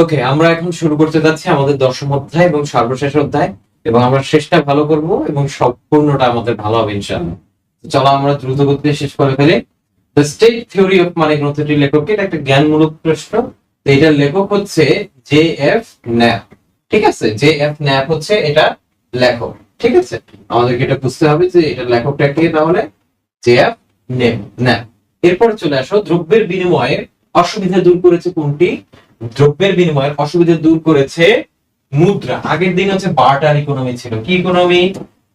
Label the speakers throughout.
Speaker 1: ওকে আমরা এখন শুরু করতে যাচ্ছি আমাদের দশম অধ্যায় এবং সর্বশেষ অধ্যায়, এবং আমরা শেষটা ভালো করব এবং সম্পূর্ণটা আমাদের ভালো হবে চলো আমরা দ্রুত গতিতে শেষ করে ফেলি। দ্য স্টেট থিওরি অফ একটা জ্ঞানমূলক প্রশ্ন। এটার লেখক হচ্ছে জে এফ ন্যাপ ঠিক আছে? জে এফ ন্যাপ হচ্ছে এটা লেখক। ঠিক আছে? আমাদেরকে এটা বুঝতে হবে যে এটা লেখকটা কে তাহলে? জে এফ ন্যাপ এরপর চলে আসো। দ্রব্যের বিনিময়ে অসুবিধা দূর করেছে কোনটি? দ্রব্যের বিনিময়ের অসুবিধা দূর করেছে মুদ্রা। আগের দিন হচ্ছে বার্টার ইকোনমি ছিল। কি economy?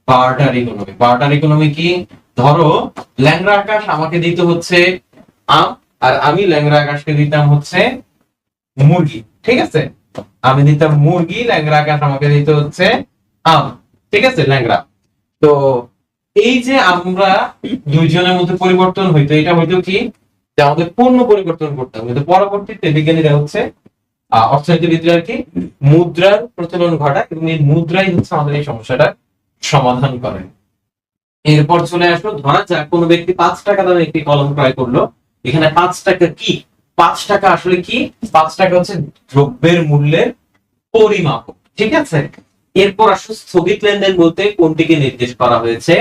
Speaker 1: Barter economy. Barter economy কি? ধরো ল্যাংরা আকাশ আমাকে দিতে হচ্ছে আম, আর আমি ল্যাংরা আকাশকে দিতাম হচ্ছে মুরগি। ঠিক আছে? আমি দিতাম মুরগি ল্যাংরা আকাশ আমাকে দিতে হচ্ছে আম। ঠিক আছে ল্যাংরা তো এই যে আমরা দুইজনের মধ্যে পরিবর্তন হইতো, এটা হইতো কি? যে আমাদের পূর্ণ পরিবর্তন করতে হবে। পরবর্তীতে বিজ্ঞানীরা হচ্ছে অর্থনীতিবিদরা আর কি, মুদ্রার প্রচলন ঘটায় এবং এই মুদ্রাই হচ্ছে আমাদের এই সমস্যাটা সমাধান করে। এরপর চলে আসলো, ধরা যাক কোনো ব্যক্তি পাঁচ টাকা দামে একটি কলম ক্রয় করল। এখানে পাঁচ টাকা কি? পাঁচ টাকা আসলে কি? পাঁচ টাকা হচ্ছে দ্রব্যের মূল্যের পরিমাপ ঠিক আছে? এরপর আসলে স্থগিত লেনদেন বলতে কোনটিকে নির্দেশ করা হয়েছে?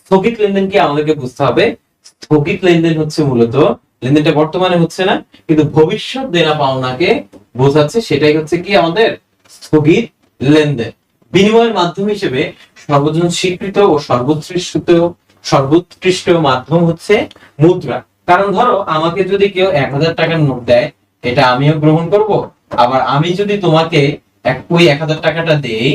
Speaker 1: স্থগিত লেনদেন কি আমাদেরকে বুঝতে হবে? স্থগিত লেনদেন হচ্ছে মূলত লেনদেনটা বর্তমানে হচ্ছে না, কিন্তু ভবিষ্যৎ দেনা পাওনাকে বোঝাচ্ছে সেটাই হচ্ছে কি আমাদের স্থগিত লেনদেন। বিনিময়ের মাধ্যম হিসেবে সর্বজন স্বীকৃত ও সর্বোৎকৃষ্ট সর্বোৎকৃষ্ট মাধ্যম হচ্ছে মুদ্রা। কারণ ধরো, আমাকে যদি কেউ এক হাজার টাকার নোট দেয়, এটা আমিও গ্রহণ করব। আবার আমি যদি তোমাকে এক ওই এক হাজার টাকাটা দেই,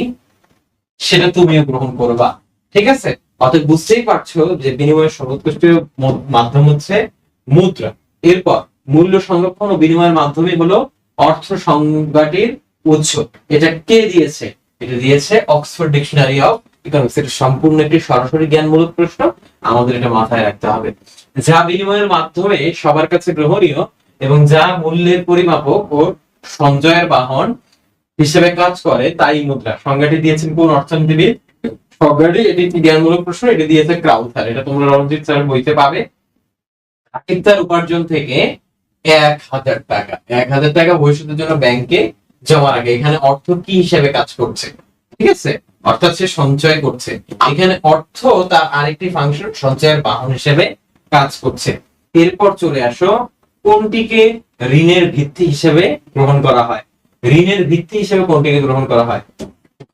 Speaker 1: সেটা তুমিও গ্রহণ করবা। ঠিক আছে? অতএব বুঝতেই পারছ যে বিনিময়ের সর্বোৎকৃষ্ট মাধ্যম হচ্ছে মুদ্রা। এরপর মূল্য সংরক্ষণ ও বিনিময়ের মাধ্যমে হলো অর্থ সংজ্ঞাটির উৎস। এটা কে দিয়েছে? এটা দিয়েছে অক্সফোর্ড ডিকশনারি অফ ইকোনমিক্স এটা সম্পূর্ণ একটি সরাসরি জ্ঞানমূলক প্রশ্ন। আমাদের এটা মাথায় রাখতে হবে। যা বিনিময়ের মাধ্যমে সবার কাছে গ্রহণীয় এবং যা মূল্যের পরিমাপক ও সঞ্চয়ের বাহন হিসেবে কাজ করে, তাই মুদ্রা। সংজ্ঞাটি দিয়েছেন কোন অর্থনীতিবিদ? সংজ্ঞাটি এটি জ্ঞানমূলক প্রশ্ন, এটি দিয়েছে ক্রাউথার এটা তোমরা রঞ্জিত স্যার বইতে পাবে। তার উপার্জন থেকে এক হাজার টাকা। এক হাজার টাকা ভবিষ্যতের জন্য ব্যাংকে জমা রাখে। এখানে অর্থ কি হিসেবে কাজ করছে? ঠিক আছে? অর্থাৎ সে সঞ্চয় করছে। এখানে অর্থ তার আরেকটি ফাংশন সঞ্চয়ের বাহন হিসেবে কাজ করছে। এরপর চলে আসো, কোনটিকে ঋণের ভিত্তি হিসেবে গ্রহণ করা হয়? ঋণের ভিত্তি হিসেবে কোনটিকে গ্রহণ করা হয়?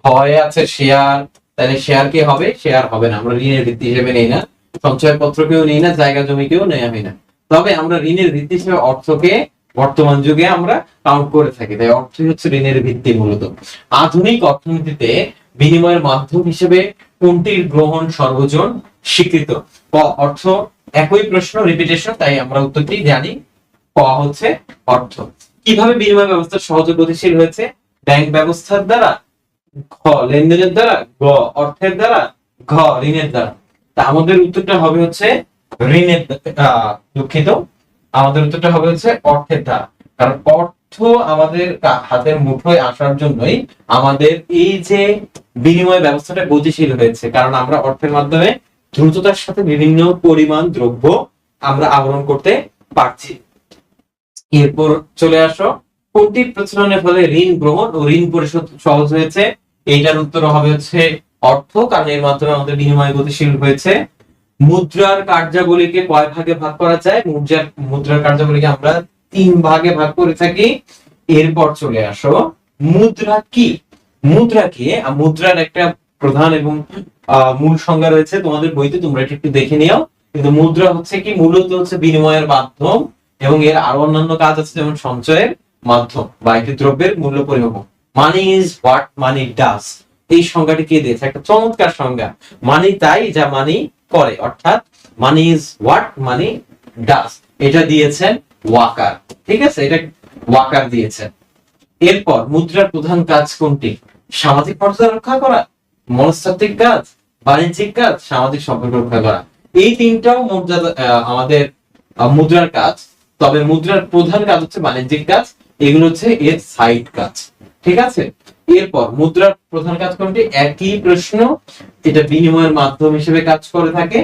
Speaker 1: হয় আছে শেয়ার তাহলে শেয়ার কি হবে? শেয়ার হবে না। আমরা ঋণের ভিত্তি হিসেবে নেই না। সঞ্চয়পত্রকেও নেই না, জায়গা জমিকেও নেওয়া হয় না। তবে আমরা ঋণের ভিত্তি হিসেবে অর্থকে বর্তমান যুগে আমরা কাউন্ট করে থাকি। তাই অর্থই হচ্ছে ঋণের ভিত্তি মূলত। আধুনিক অর্থনীতিতে বিনিময়ের মাধ্যম হিসেবে কোনটির গ্রহণ সর্বজন স্বীকৃত? ক, অর্থ। একই প্রশ্ন রিপিটেশন তাই আমরা উত্তরটি জানি। ক হচ্ছে অর্থ। কীভাবে বিনিময় ব্যবস্থা সহজ গতিশীল হয়েছে? ব্যাংক ব্যবস্থার দ্বারা খ লেনদেনের দ্বারা, গ, অর্থের দ্বারা, ঘ, ঋণের দ্বারা। তা আমাদের উত্তরটা হবে হচ্ছে ঋণের দুঃখিত। আমাদের উত্তরটা হবে হচ্ছে অর্থের দ্বারা কারণ অর্থ আমাদের হাতের মুঠোয় আসার জন্যই আমাদের এই যে বিনিময় ব্যবস্থাটা গতিশীল হয়েছে। কারণ আমরা অর্থের মাধ্যমে দ্রুততার সাথে বিভিন্ন পরিমাণ দ্রব্য আমরা আহরণ করতে পারছি। এরপর চলে আসো। কোনটি প্রচলনের ফলে ঋণ গ্রহণ ও ঋণ পরিশোধ সহজ হয়েছে? এইটার উত্তর হবে হচ্ছে অর্থ কারণ এর মাধ্যমে আমাদের বিনিময় গতিশীল হয়েছে। মুদ্রার কার্যাবলীকে কয় ভাগে ভাগ করা যায়? মুদ্রার মুদ্রার কার্যাবলীকে আমরা তিন ভাগে ভাগ করে থাকি। এরপর চলে আসো। মুদ্রা কি? মুদ্রা কি? আহ, মুদ্রার একটা প্রধান এবং মূল সংজ্ঞা রয়েছে। তোমাদের বইতে তোমরা এটা একটু দেখে নিও। কিন্তু মুদ্রা হচ্ছে কি? মূলত হচ্ছে বিনিময়ের মাধ্যম এবং এর আরও অন্যান্য কাজ আছে যেমন সঞ্চয়ের মাধ্যম বা একটি দ্রব্যের মূল্য পরিমাপ money is what money does এই সংজ্ঞাটি কে দিয়েছে? একটা চমৎকার সংজ্ঞা। মানি তাই যা মানি করে, অর্থাৎ money is what money does এটা দিয়েছেন ওয়াকার। ঠিক আছে? এটা ওয়াকার দিয়েছেন এরপর মুদ্রার প্রধান কাজ কোনটি? সামাজিক মর্যাদা রক্ষা করা, মনস্তাত্ত্বিক কাজ, বাণিজ্যিক কাজ, সামাজিক সম্পর্ক রক্ষা করা। এই তিনটাও মর্যাদা আমাদের মুদ্রার কাজ। তবে মুদ্রার প্রধান কাজ হচ্ছে বাণিজ্যিক কাজ। এগুলো হচ্ছে এর সাইড কাজ। ঠিক আছে? এরপর মুদ্রার প্রধান কাজ কোনটি একই প্রশ্ন এটা বিনিময়ের মাধ্যম হিসেবে কাজ করে থাকে।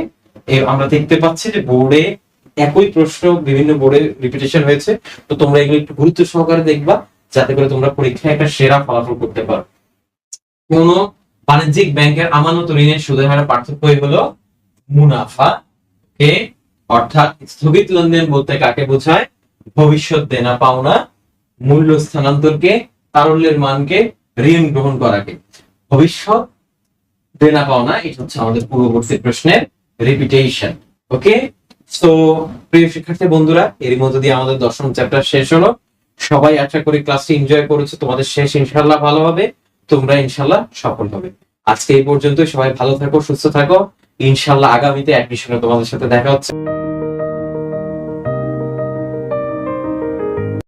Speaker 1: আমরা দেখতে পাচ্ছি যে বোর্ডে একই প্রশ্ন বিভিন্ন বোর্ডে রিপিটেশন হয়েছে। তো তোমরা এগুলো একটু গুরুত্ব সহকারে দেখবা, যাতে করে তোমরা পরীক্ষায় একটা সেরা ফলাফল করতে পারো। কোন বাণিজ্যিক ব্যাংকের আমানত ঋণের সুদের হারের পার্থক্যই হলো মুনাফা কে অর্থাৎ স্থগিত লেনদেন বলতে কাকে বোঝায়? ভবিষ্যৎ দেনা পাওনা, মূল্য স্থানান্তরকে, তারল্যের মানকে ঋণ গ্রহণ করাকে। ভবিষ্যৎ, দেনা পাওনা, এটা হচ্ছে আমাদের পূর্ববর্তী প্রশ্নের রিপিটেশন ওকে সো প্রিয় শিক্ষার্থী বন্ধুরা এর মধ্যে দিয়ে আমাদের দশম চ্যাপ্টার শেষ হলো। সবাই আশা করি ক্লাসটি এনজয় করেছ, তোমাদের শেষ ইনশাল্লাহ ভালো হবে, তোমরা ইনশাল্লাহ সফল হবে। আজকে এই পর্যন্তই, সবাই ভালো থাকো, সুস্থ থাকো। ইনশাল্লাহ আগামীতে অ্যাডমিশনে তোমাদের সাথে দেখা হচ্ছে।